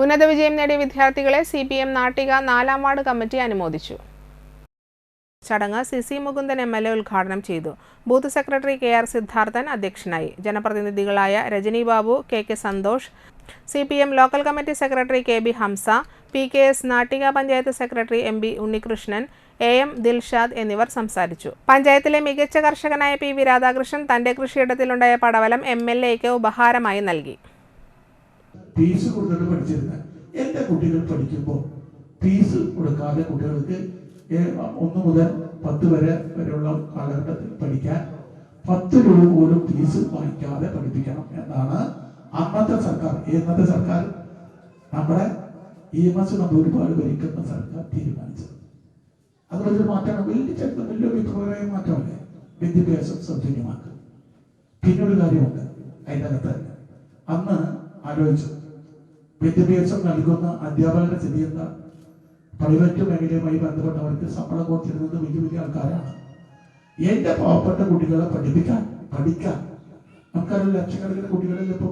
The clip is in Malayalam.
ഉന്നത വിജയം നേടിയ വിദ്യാർത്ഥികളെ സി പി എം നാട്ടിക നാലാം വാർഡ് കമ്മിറ്റി അനുമോദിച്ചു. ചടങ്ങ് C C Mukundan M L A ഉദ്ഘാടനം ചെയ്തു. Booth secretary K R Siddharthan അധ്യക്ഷനായി. ജനപ്രതിനിധികളായ Rajani Babu K K Santhosh C P M local committee secretary K B Hamza P K S Nattika panchayat secretary M B Unnikrishnan A M Dilshad എന്നിവർ സംസാരിച്ചു. പഞ്ചായത്തിലെ മികച്ച കർഷകനായ പി വി രാധാകൃഷ്ണൻ തന്റെ കൃഷിയിടത്തിലുണ്ടായ പടവലം എം എൽ എക്ക് ഉപഹാരമായി നൽകി. ഫീസ് കൊടുത്തിട്ട് പഠിച്ചിരുന്നത് എന്റെ കുട്ടികൾ പഠിക്കുമ്പോൾ ഫീസ് കൊടുക്കാതെ കുട്ടികൾക്ക് ഒന്ന് മുതൽ പത്ത് വരെ വരെയുള്ള കാലഘട്ടത്തിൽ പഠിക്കാൻ പത്ത് രൂപ പോലും ഫീസ് വാങ്ങിക്കാതെ പഠിപ്പിക്കണം എന്നാണ് അന്നത്തെ സർക്കാർ. ഇന്നത്തെ സർക്കാർ നമ്മുടെ ഇ എം എസ് ഒരുപാട് ഭരിക്കുന്ന സർക്കാർ തീരുമാനിച്ചത്. അത് വലിയ മാറ്റമാണ്. വലിയ ചെറുപ്പം വലിയ അഭിപ്രായ മാറ്റമല്ലേ? വിദ്യാഭ്യാസം സൗജന്യമാക്കുക. പിന്നൊരു കാര്യമുണ്ട്. അതിന്റെ അകത്ത് അന്ന് ആലോചിച്ചു. വിദ്യാഭ്യാസം നൽകുന്ന അധ്യാപകരുടെ സ്ഥിതി എന്താ? പ്രൈവറ്റ് മേഖലയുമായി ബന്ധപ്പെട്ടവർക്ക് ശമ്പളം കൊടുത്തിരുന്നത് വലിയ വലിയ ആൾക്കാരാണ്. എന്റെ പാവപ്പെട്ട കുട്ടികളെ പഠിപ്പിക്കാൻ പഠിക്കാൻ. നമുക്കറിയാം ലക്ഷക്കണക്കിന് കുട്ടികളെ ഇപ്പോൾ